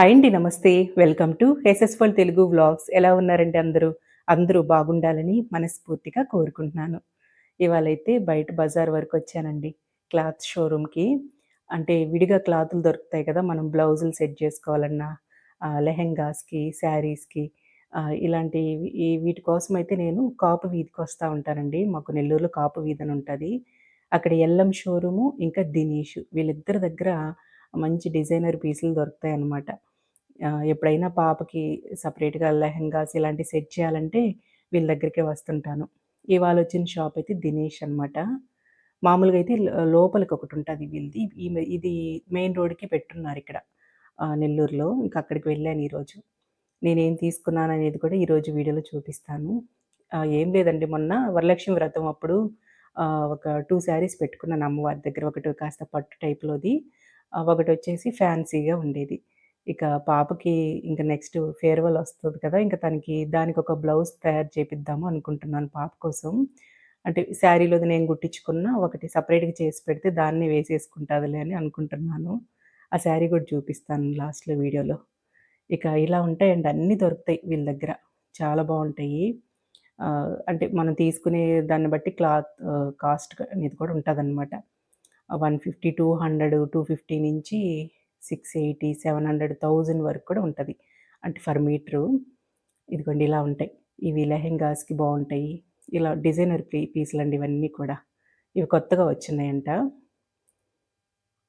Hi అండి నమస్తే. Welcome to ఎస్ఎస్ఫల్ తెలుగు వ్లాగ్స్ ఎలా ఉన్నారండి అందరూ? అందరూ బాగుండాలని మనస్ఫూర్తిగా కోరుకుంటున్నాను. ఇవాళైతే బయట బజార్ వరకు వచ్చానండి. క్లాత్ షోరూమ్కి. అంటే విడిగా క్లాతులు దొరుకుతాయి కదా మనం బ్లౌజులు సెట్ చేసుకోవాలన్నా లెహెంగాస్కి శారీస్కి ఇలాంటి ఈ వీటి కోసం అయితే నేను కాపు వీధికి వస్తూ ఉంటానండి. మాకు నెల్లూరులో కాపు వీధి అని ఉంటుంది. అక్కడ ఎల్లం షోరూము ఇంకా దినీష్. వీళ్ళిద్దరి దగ్గర మంచి డిజైనర్ పీసులు దొరుకుతాయి అన్నమాట ఎప్పుడైనా పాపకి సపరేట్గా లెహెంగాస్ ఇలాంటివి సెట్ చేయాలంటే వీళ్ళ దగ్గరికే వస్తుంటాను. ఇవాళ వచ్చిన షాప్ అయితే దినేష్ అనమాట మామూలుగా అయితే లోపలికి ఒకటి ఉంటుంది వీళ్ళది. ఇది మెయిన్ రోడ్కి పెట్టున్నారు ఇక్కడ నెల్లూరులో. ఇంకా అక్కడికి వెళ్ళాను ఈరోజు. నేనేం తీసుకున్నాను అనేది కూడా ఈరోజు వీడియోలో చూపిస్తాను. ఏం లేదండి. మొన్న వరలక్ష్మి వ్రతం అప్పుడు ఒక టూ శారీస్ పెట్టుకున్నాను అమ్మవారి దగ్గర. ఒకటి కాస్త పట్టు టైప్లోది ఒకటి వచ్చేసి ఫ్యాన్సీగా ఉండేది. ఇక పాపకి ఇంక నెక్స్ట్ ఫేర్వెల్ వస్తుంది కదా ఇంకా తనకి దానికి ఒక బ్లౌజ్ తయారు చేపిద్దాము అనుకుంటున్నాను పాప కోసం. అంటే శారీలోది నేను కుట్టించుకున్న ఒకటి సపరేట్గా చేసి పెడితే దాన్ని వేసేసుకుంటుందిలే అని అనుకుంటున్నాను. ఆ శారీ కూడా చూపిస్తాను లాస్ట్లో వీడియోలో. ఇక ఇలా ఉంటాయండి అన్నీ దొరుకుతాయి వీళ్ళ దగ్గర. చాలా బాగుంటాయి. అంటే మనం తీసుకునే దాన్ని బట్టి క్లాత్ కాస్ట్ అనేది కూడా ఉంటుంది అనమాట one fifty two hundred two fifty నుంచి six eighty seven hundred thousand వరకు కూడా ఉంటుంది. అంటే ఫర్ మీటరు ఇదిగోండి ఇలా ఉంటాయి. ఇవి లెహెంగాస్కి బాగుంటాయి. ఇలా డిజైనర్ పీ పీసులు అండి ఇవన్నీ కూడా. ఇవి కొత్తగా వచ్చినాయంట.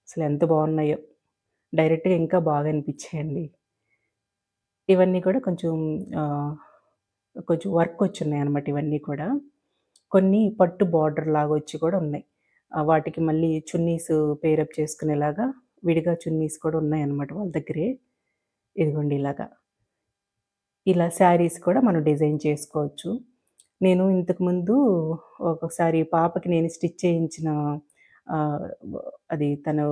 అసలు ఎంత బాగున్నాయో. డైరెక్ట్గా ఇంకా బాగా అనిపించాయండి. ఇవన్నీ కూడా కొంచెం కొంచెం వర్క్ వచ్చున్నాయి అనమాట ఇవన్నీ కూడా. కొన్ని పట్టు బార్డర్ లాగా వచ్చి కూడా ఉన్నాయి. వాటికి మళ్ళీ చున్నీస్ పేరప్ చేసుకునేలాగా విడిగా చున్నీస్ కూడా ఉన్నాయన్నమాట వాళ్ళ దగ్గరే. ఇదిగోండి ఇలాగా. ఇలా శారీస్ కూడా మనం డిజైన్ చేసుకోవచ్చు. నేను ఇంతకుముందు ఒకసారి పాపకి నేను స్టిచ్ చేయించిన అది తను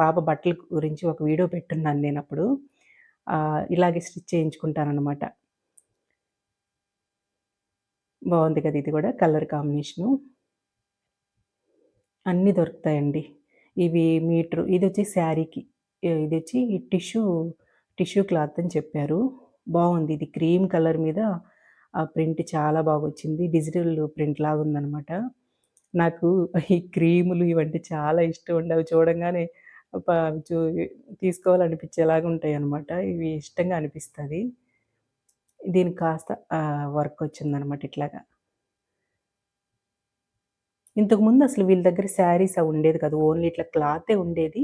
పాప బట్టల గురించి ఒక వీడియో పెట్టున్నాను నేను అప్పుడు. ఇలాగే స్టిచ్ చేయించుకుంటానమాట బాగుంది కదా ఇది కూడా కలర్ కాంబినేషను. అన్నీ దొరుకుతాయండి. ఇవి మీటరు ఇది వచ్చి శారీకి ఇది వచ్చి టిష్యూ టిష్యూ క్లాత్ అని చెప్పారు. బాగుంది. ఇది క్రీమ్ కలర్ మీద ఆ ప్రింట్ చాలా బాగా వచ్చింది డిజిటల్ ప్రింట్ లాగా ఉందనమాట నాకు ఈ క్రీములు ఇవంటే చాలా ఇష్టం ఉండి అవి చూడంగానే చూ తీసుకోవాలనిపించేలాగా ఉంటాయి అనమాట ఇవి ఇష్టంగా అనిపిస్తుంది. దీనికి కాస్త వర్క్ వచ్చిందనమాట ఇట్లాగా. ఇంతకుముందు అసలు వీళ్ళ దగ్గర శారీస్ అవి ఉండేది కాదు. ఓన్లీ ఇట్లా క్లాతే ఉండేది.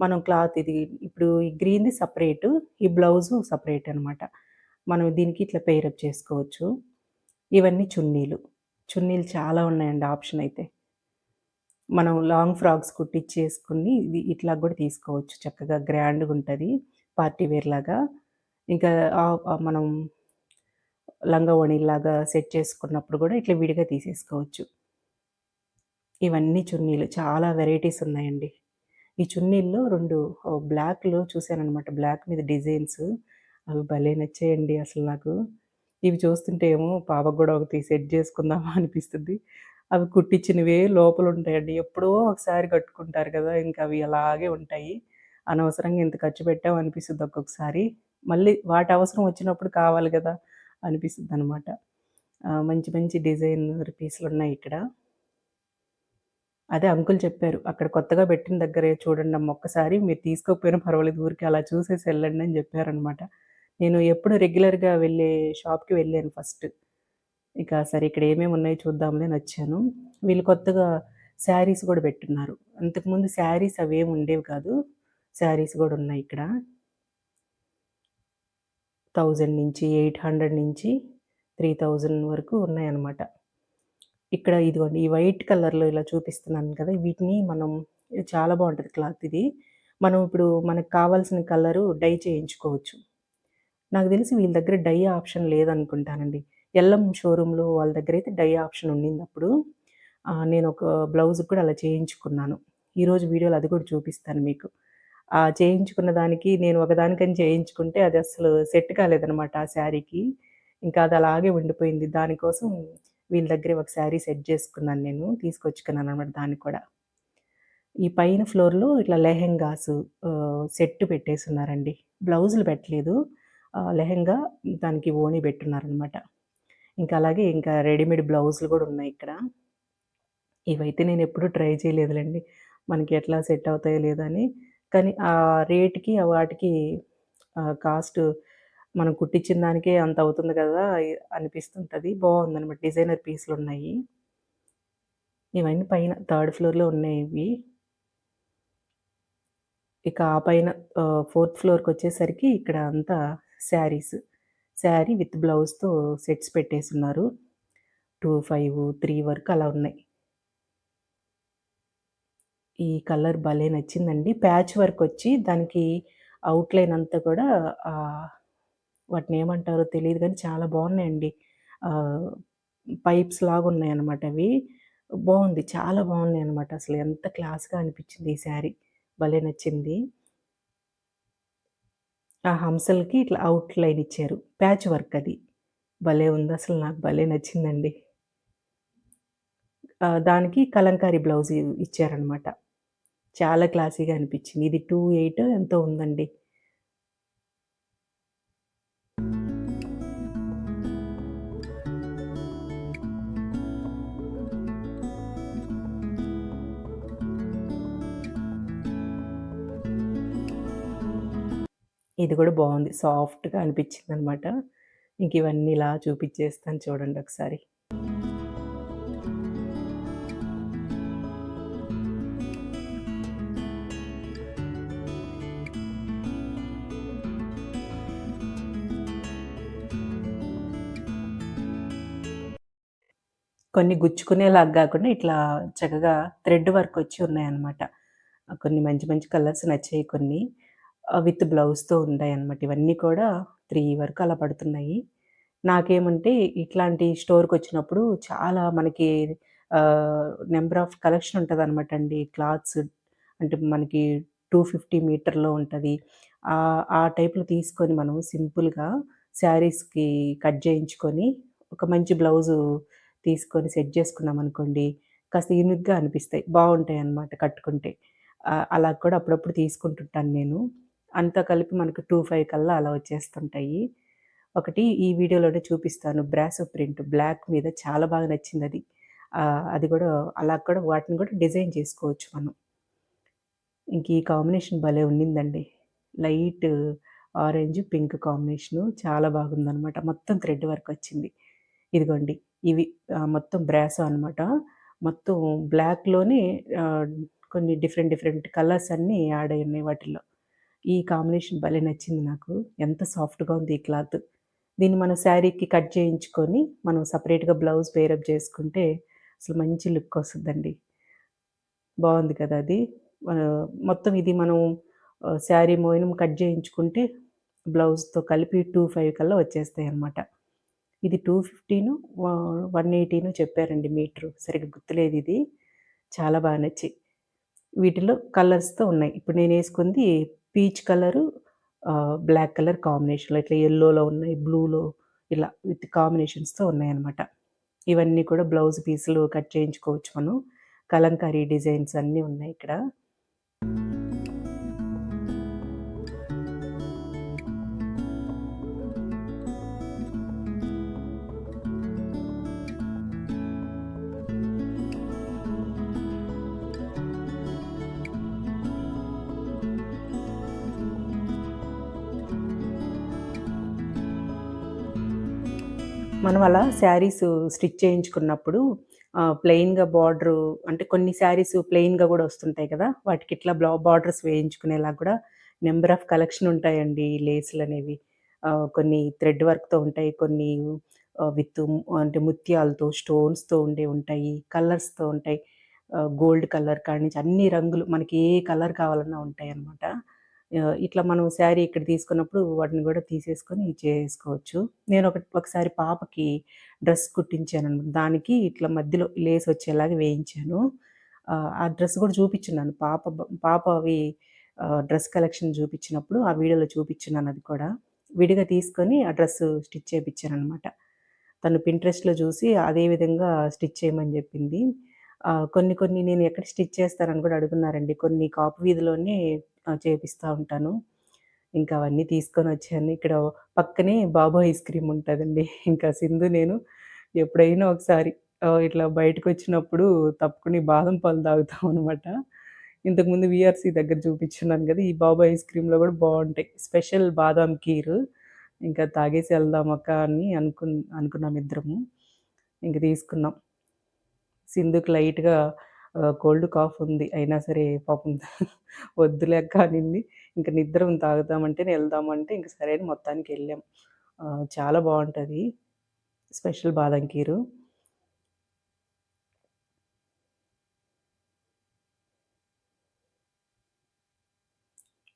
మనం క్లాత్ ఇది ఇప్పుడు ఈ గ్రీన్ది సపరేటు ఈ బ్లౌజు సపరేట్ అనమాట మనం దీనికి ఇట్లా పేరప్ చేసుకోవచ్చు. ఇవన్నీ చున్నీలు. చున్నీలు చాలా ఉన్నాయండి ఆప్షన్ అయితే. మనం లాంగ్ ఫ్రాక్స్ కుట్టించేసుకుని ఇది ఇట్లా కూడా తీసుకోవచ్చు. చక్కగా గ్రాండ్గా ఉంటుంది. పార్టీ వేర్ లాగా. ఇంకా మనం లంగా ఓణిలాగా సెట్ చేసుకున్నప్పుడు కూడా ఇట్లా విడిగా తీసేసుకోవచ్చు. ఇవన్నీ చున్నీలు. చాలా వెరైటీస్ ఉన్నాయండి. ఈ చున్నీల్లో రెండు బ్లాక్లో చూశానమాట బ్లాక్ మీద డిజైన్స్. అవి భలే నచ్చాయండి అసలు నాకు. ఇవి చూస్తుంటే ఏమో పాపకు కూడా ఒకటి సెట్ చేసుకుందామా అనిపిస్తుంది. అవి కుట్టించినవే లోపల ఉంటాయండి. ఎప్పుడో ఒకసారి కట్టుకుంటారు కదా ఇంకా అవి అలాగే ఉంటాయి. అనవసరంగా ఇంత ఖర్చు పెట్టాం అనిపిస్తుంది ఒక్కొక్కసారి. మళ్ళీ వాటి అవసరం వచ్చినప్పుడు కావాలి కదా అనిపిస్తుంది అనమాట మంచి మంచి డిజైన్ పీసులు ఉన్నాయి ఇక్కడ. అదే అంకుల్ చెప్పారు. అక్కడ కొత్తగా పెట్టిన దగ్గరే చూడండి అమ్మ ఒక్కసారి మీరు తీసుకోకపోయినా పర్వాలేదు ఊరికి అలా చూసేసి వెళ్ళండి అని చెప్పారనమాట. నేను ఎప్పుడు రెగ్యులర్గా వెళ్ళే షాప్కి వెళ్ళాను ఫస్ట్ ఇక సరే ఇక్కడ ఏమేమి ఉన్నాయో చూద్దాంలే అని వచ్చాను. వీళ్ళు కొత్తగా శారీస్ కూడా పెట్టున్నారు. అంతకుముందు శారీస్ అవేమి ఉండేవి కాదు. శారీస్ కూడా ఉన్నాయి ఇక్కడ. థౌజండ్ నుంచి ఎయిట్ హండ్రెడ్ నుంచి త్రీ థౌజండ్ వరకు ఉన్నాయన్నమాట. ఇక్కడ ఇదిగోండి ఈ వైట్ కలర్లో ఇలా చూపిస్తున్నాను కదా వీటిని మనం చాలా బాగుంటుంది క్లాత్ ఇది. మనం ఇప్పుడు మనకు కావాల్సిన కలరు డై చేయించుకోవచ్చు. నాకు తెలిసి వీళ్ళ దగ్గర డై ఆప్షన్ లేదనుకుంటానండి. ఎల్లం షోరూంలో వాళ్ళ దగ్గర అయితే డై ఆప్షన్ ఉండింది అప్పుడు. నేను ఒక బ్లౌజ్ కూడా అలా చేయించుకున్నాను. ఈరోజు వీడియోలో అది కూడా చూపిస్తాను మీకు. ఆ చేయించుకున్న దానికి నేను ఒకదానికని చేయించుకుంటే అది అసలు సెట్ కాలేదనమాట ఆ శారీకి. ఇంకా అది అలాగే ఉండిపోయింది. దానికోసం వీళ్ళ దగ్గర ఒక శారీ సెట్ చేసుకున్నాను నేను తీసుకొచ్చుకున్నాను అనమాట దాన్ని కూడా ఈ పైన ఫ్లోర్‌లో ఇట్లా లెహెంగాస్ ఆహ్, సెట్ పెట్టేసున్నారండి. బ్లౌజులు పెట్టలేదు. లెహెంగా దానికి ఓణీ పెట్టున్నారనమాట. ఇంకా అలాగే ఇంకా రెడీమేడ్ బ్లౌజులు కూడా ఉన్నాయి ఇక్కడ. ఇవైతే నేను ఎప్పుడు ట్రై చేయలేదులేండి మనకి ఎట్లా సెట్ అవుతాయో లేదో అని. కానీ ఆ రేట్‌కి వాటికి కాస్ట్ మనం కుట్టించిన దానికే అంత అవుతుంది కదా అనిపిస్తుంటది. బాగుందనమాట డిజైనర్ పీసులున్నాయి. ఇవన్నీ పైన థర్డ్ ఫ్లోర్‌లో ఉన్నాయి ఇవి. ఇక ఆ పైన ఫోర్త్ ఫ్లోర్కి వచ్చేసరికి ఇక్కడ అంతా శారీస్. శారీ విత్ బ్లౌజ్‌తో సెట్స్ పెట్టేసున్నారు. 2, 5, 3 వరకు అలా ఉన్నాయి. ఈ కలర్ భలే నచ్చిందండి. ప్యాచ్ వర్క్ వచ్చి దానికి అవుట్లైన్ అంతా కూడా వాటిని ఏమంటారో తెలియదు కానీ చాలా బాగున్నాయండి పైప్స్ లాగా ఉన్నాయి అన్నమాట అవి. బాగుంది చాలా బాగున్నాయి అనమాట అసలు ఎంత క్లాస్‌గా అనిపించింది ఈ శారీ. భలే నచ్చింది. ఆ హంసలకి ఇట్లా ఔట్‌లైన్ ఇచ్చారు. ప్యాచ్ వర్క్ అది. భలే ఉంది అసలు నాకు భలే నచ్చిందండి. దానికి కలంకారీ బ్లౌజ్ ఇచ్చారనమాట. చాలా క్లాసీగా అనిపించింది ఇది టూ ఎయిట్ ఎంతో ఉందండి. ఇది కూడా బాగుంది సాఫ్ట్‌గా అనిపిచ్చిందనమాట. ఇంక ఇవన్నీ ఇలా చూపించేస్తాను చూడండి ఒకసారి. కొన్ని గుచ్చుకునేలాగా కాకుండా ఇట్లా చక్కగా థ్రెడ్ వర్క్ వచ్చి ఉన్నాయన్నమాట. కొన్ని మంచి మంచి కలర్స్ నచ్చాయి కొన్ని. విత్ బ్లౌజ్‌తో ఉన్నాయన్నమాట. ఇవన్నీ కూడా త్రీ వరకు అలా పడుతున్నాయి. నాకేమంటే ఇట్లాంటి స్టోర్కి వచ్చినప్పుడు చాలా మనకి నెంబర్ ఆఫ్ కలెక్షన్ ఉంటుంది అనమాట అండి. క్లాత్స్ అంటే మనకి 250 మీటర్‌లో ఉంటుంది ఆ టైప్‌లో తీసుకొని మనం సింపుల్‌గా శారీస్‌కి కట్ చేయించుకొని ఒక మంచి బ్లౌజు తీసుకొని సెట్ చేసుకున్నాం అనుకోండి కాస్త యూనిక్‌గా అనిపిస్తాయి. బాగుంటాయి అన్నమాట కట్టుకుంటే. అలా కూడా అప్పుడప్పుడు తీసుకుంటుంటాను నేను. అంతా కలిపి మనకు టూ ఫైవ్ కల్లా అలా వచ్చేస్తుంటాయి. ఒకటి ఈ వీడియోలోనే చూపిస్తాను. బ్రాసో ప్రింట్ బ్లాక్ మీద చాలా బాగా నచ్చింది అది అది కూడా అలా కూడా వాటిని కూడా డిజైన్ చేసుకోవచ్చు మనం. ఇంక ఈ కాంబినేషన్ భలే ఉండిందండి. లైట్ ఆరెంజ్, పింక్ కాంబినేషను చాలా బాగుందనమాట. మొత్తం థ్రెడ్ వర్క్ వచ్చింది. ఇదిగోండి ఇవి మొత్తం బ్రాసో అనమాట. మొత్తం బ్లాక్‌లోనే కొన్ని డిఫరెంట్ డిఫరెంట్ కలర్స్ అన్నీ యాడ్ అయ్యున్నాయి వాటిల్లో. ఈ కాంబినేషన్ భలే నచ్చింది నాకు. ఎంత సాఫ్ట్‌గా ఉంది ఈ క్లాత్. దీన్ని మనం శారీకి కట్ చేయించుకొని, మనం సపరేట్గా బ్లౌజ్ పేరప్ చేసుకుంటే అసలు మంచి లుక్ వస్తుందండి బాగుంది కదా! అది. మొత్తం ఇది మనం శారీ మోయనం కట్ చేయించుకుంటే బ్లౌజ్‌తో కలిపి టూ ఫైవ్ కల్లా వచ్చేస్తాయి అన్నమాట ఇది టూ ఫిఫ్టీను వన్ ఎయిటీను చెప్పారండి మీటరు. సరిగ్గా గుర్తులేదు ఇది చాలా బాగా నచ్చి వీటిలో కలర్స్‌తో ఉన్నాయి. ఇప్పుడు నేను వేసుకుంది పీచ్ కలరు, బ్లాక్ కలర్ కాంబినేషన్‌లో ఇట్లా ఎల్లోలో ఉన్నాయి, బ్లూలో ఇలా విత్ కాంబినేషన్స్‌తో ఉన్నాయన్నమాట. ఇవన్నీ కూడా బ్లౌజ్ పీసులు కట్ చేయించుకోవచ్చు మనం. కలంకారీ డిజైన్స్ అన్నీ ఉన్నాయి ఇక్కడ. మనం అలా శారీస్ స్టిచ్ చేయించుకున్నప్పుడు ప్లెయిన్‌గా బార్డర్ అంటే కొన్ని శారీస్ ప్లెయిన్‌గా కూడా వస్తుంటాయి కదా! వాటికి ఇట్లా బ్లా బార్డర్స్ వేయించుకునేలా కూడా నెంబర్ ఆఫ్ కలెక్షన్ ఉంటాయండి లేసులు అనేవి కొన్ని థ్రెడ్ వర్క్‌తో ఉంటాయి. కొన్ని విత్ అంటే ముత్యాలతో, స్టోన్స్‌తో ఉండే ఉంటాయి. కలర్స్‌తో ఉంటాయి. గోల్డ్ కలర్ కాడ్నుంచి అన్ని రంగులు మనకి ఏ కలర్ కావాలన్నా ఉంటాయి అన్నమాట ఇట్లా మనం శారీ ఇక్కడ తీసుకున్నప్పుడు వాటిని కూడా తీసేసుకొని చేసుకోవచ్చు. నేను ఒక ఒకసారి పాపకి డ్రెస్ కుట్టించాననమాట. దానికి ఇట్లా మధ్యలో లేస్ వచ్చేలాగా వేయించాను. ఆ డ్రెస్ కూడా చూపించున్నాను పాప పాప పాపవి డ్రెస్ కలెక్షన్ చూపించినప్పుడు ఆ వీడియోలో చూపించున్నాను అది కూడా. విడిగా తీసుకొని ఆ డ్రెస్ స్టిచ్ చేయించాను అనమాట తను పింట్రెస్ట్‌లో చూసి అదే విధంగా స్టిచ్ చేయమని చెప్పింది కొన్ని కొన్ని నేను ఎక్కడ స్టిచ్ చేస్తారని కూడా అడుగున్నారండి. కొన్ని కాపు వీధిలోనే చేపిస్తూ ఉంటాను. ఇంకా అవన్నీ తీసుకొని వచ్చాను ఇక్కడ పక్కనే బాబా ఐస్ క్రీమ్ ఉంటుందండి ఇంకా సింధు నేను ఎప్పుడైనా ఒకసారి ఇట్లా బయటకొచ్చినప్పుడు వచ్చినప్పుడు తప్పుకుని బాదం పాలు తాగుతాం అనమాట ఇంతకుముందు విఆర్సీ దగ్గర చూపించున్నాను కదా ఈ బాబా ఐస్ క్రీమ్‌లో కూడా బాగుంటాయి స్పెషల్ బాదాం కీరు. ఇంకా తాగేసి వెళ్దాం అక్క అని అనుకు అనుకున్నాం ఇద్దరము. ఇంక తీసుకున్నాం. సింధుకి లైట్‌గా కోల్డ్ కాఫ్ ఉంది. అయినా సరే పాపం వద్దులేక అక్క అనింది. ఇంక నిద్దరం తాగుదామంటేనే ఎళ్దామంటే ఇంక సరే అని మొత్తానికి వెళ్ళాం చాలా బాగుంటుంది స్పెషల్ బాదం కీరు.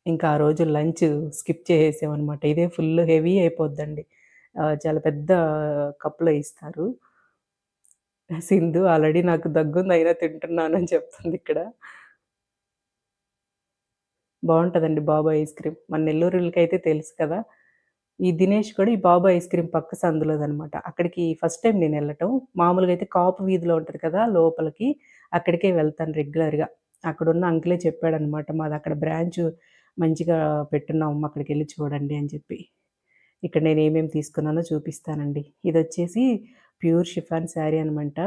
ఇంకా ఆ రోజు లంచ్ స్కిప్ చేసేసామనమాట. ఇదే ఫుల్ హెవీ అయిపోద్దండి. చాలా పెద్ద కప్‌లో ఇస్తారు. సింధు ఆల్రెడీ నాకు దగ్గుంది అయినా తింటున్నానని చెప్తుందిక్కడ. బాగుంటుందండి బాబు ఐస్ క్రీమ్. మన నెల్లూరోళ్ళకైతే తెలుసు కదా! ఈ దినేష్ కూడా ఈ బాబు ఐస్ క్రీమ్ పక్క సందులోదనమాట. అక్కడికి ఫస్ట్ టైం నేను వెళ్ళటం మామూలుగా అయితే కాపు వీధిలో ఉంటుంది కదా! లోపలికి అక్కడికే వెళ్తాను రెగ్యులర్‌గా. అక్కడున్న అంకులే చెప్పాడనమాట. మాది అక్కడ బ్రాంచ్ మంచిగా పెట్టున్నాం అక్కడికి వెళ్ళి చూడండి అని చెప్పి. ఇక్కడ నేను ఏమేమి తీసుకున్నానో చూపిస్తానండి. ఇది వచ్చేసి ప్యూర్ షిఫాన్ శారీ అనమాట.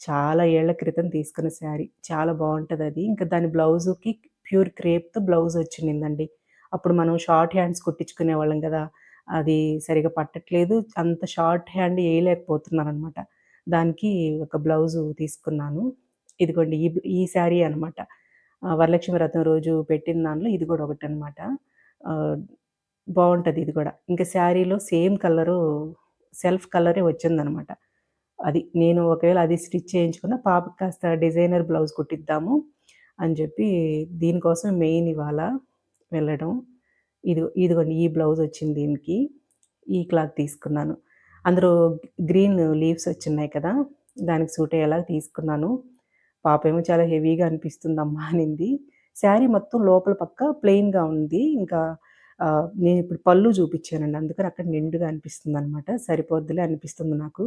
చాలా ఏళ్ళ క్రితం తీసుకున్న శారీ. చాలా బాగుంటుంది అది ఇంకా దాని బ్లౌజుకి ప్యూర్ క్రేప్‌తో బ్లౌజ్ వచ్చిందండి అప్పుడు మనం షార్ట్ హ్యాండ్స్ కుట్టించుకునేవాళ్ళం కదా అది సరిగ్గా పట్టట్లేదు. అంత షార్ట్ హ్యాండ్ ఏయలేకపోతున్నాననమాట. దానికి ఒక బ్లౌజు తీసుకున్నాను. ఇదిగోండి ఈ ఈ శారీ అనమాట. వరలక్ష్మి వ్రతం రోజు పెట్టిన దానిలో ఇది కూడా ఒకటి అనమాట బాగుంటుంది ఇది కూడా ఇంకా శారీలో సేమ్ కలరు సెల్ఫ్ కలరే వచ్చిందనమాట. అది నేను ఒకవేళ అది స్టిచ్ చేయించుకున్న పాపకి కాస్త డిజైనర్ బ్లౌజ్ కుట్టిద్దాము అని చెప్పి దీనికోసం మెయిన్ ఇవాళ వెళ్ళడం. ఇది ఇదిగోండి ఈ బ్లౌజ్ వచ్చింది దీనికి. ఈ క్లాత్ తీసుకున్నాను. అందులో గ్రీన్ లీవ్స్ వచ్చిన్నాయి కదా! దానికి సూట్ అయ్యేలా తీసుకున్నాను. పాప ఏమో చాలా హెవీగా అనిపిస్తుందమ్మా అనింది. శారీ మొత్తం లోపల పక్క ప్లెయిన్‌గా ఉంది. ఇంకా నేను ఇప్పుడు పళ్ళు చూపించానండి అందుకని అక్కడ నిండుగా అనిపిస్తుంది అనమాట సరిపోద్దులే అనిపిస్తుంది నాకు.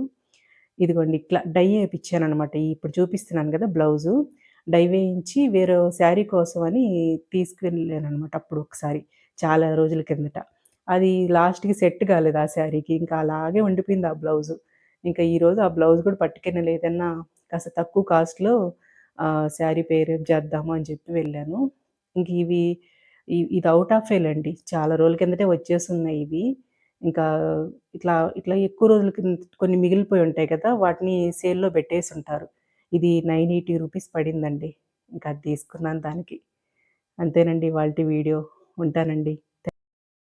ఇదిగోండి ఇట్లా డై వేయించాను అనమాట ఇప్పుడు చూపిస్తున్నాను కదా బ్లౌజు. డై వేయించి వేరే శారీ కోసమని తీసుకెళ్ళాననమాట అప్పుడు ఒకసారి. చాలా రోజుల కిందట. అది లాస్ట్‌కి సెట్ కాలేదు ఆ శారీకి. ఇంకా అలాగే ఉండిపోయింది ఆ బ్లౌజు. ఇంకా ఈరోజు ఆ బ్లౌజ్ కూడా పట్టుకెళ్ళలేదు ఏదన్నా కాస్త తక్కువ కాస్ట్‌లో శారీ పేరప్ చేద్దాము అని చెప్పి వెళ్ళాను. ఇంక ఇవి ఇది అవుట్ ఆఫ్ ఫెయిల్ అండి. చాలా రోజుల కిందటే వచ్చేసున్నాయి ఇవి. ఇంకా ఇట్లా ఇట్లా ఎక్కువ రోజుల కింద కొన్ని మిగిలిపోయి ఉంటాయి కదా! వాటిని సేల్‌లో పెట్టేసి ఉంటారు ఇది 980 రూపీస్ పడిందండి. ఇంకా అది తీసుకున్నాను దానికి. అంతేనండి వాళ్ళ వీడియో. ఉంటానండి.